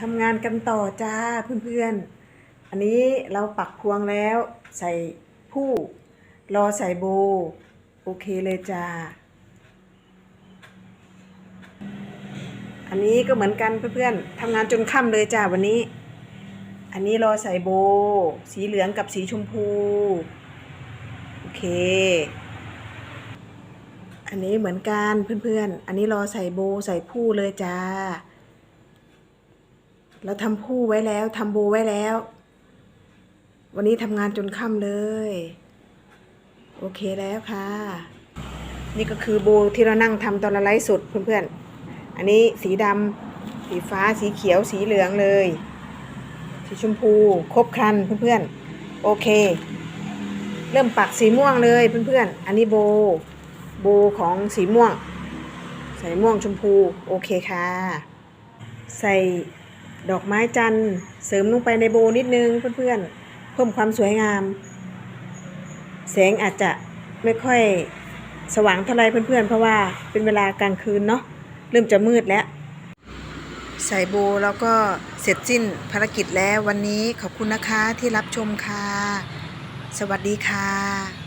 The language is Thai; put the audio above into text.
ทำงานกันต่อจ้าเพื่อนๆ อันนี้เราปักพวงแล้วใส่ผู้รอใส่โบ โอเคเลยจ้า อันนี้ก็เหมือนกันเพื่อนๆทำงานจนค่ำเลยจ้าวันนี้ อันนี้รอใส่โบ สีเหลืองกับสีชมพู โอเค อันนี้เหมือนกันเพื่อนๆ อันนี้รอใส่โบใส่ผู้เลยจ้า เราทำผู้ไว้แล้วทำโบไว้แล้ว วันนี้ทำงานจนค่ำเลย โอเคแล้วค่ะ นี่ก็คือโบที่เรานั่งทำตอนเราไลฟ์สดเพื่อนๆ อันนี้สีดำสีฟ้าสีเขียวสีเหลืองเลย สีชมพูครบครันเพื่อนๆ โอเค เริ่มปักสีม่วงเลยเพื่อนๆ อันนี้โบ โบของสีม่วง ใส่ม่วงชมพู โอเคค่ะ ใส่ ดอกไม้จันทร์เสริมลงไปในโบนิดนึงเพื่อนๆ เพิ่มความสวยงาม แสงอาจจะไม่ค่อยสว่างเท่าไรเพื่อนๆ เพราะว่าเป็นเวลากลางคืนเนาะเริ่มจะมืดแล้ว ใส่โบแล้วก็เสร็จสิ้นภารกิจแล้ววันนี้ขอบคุณนะคะที่รับชมค่ะ สวัสดีค่ะ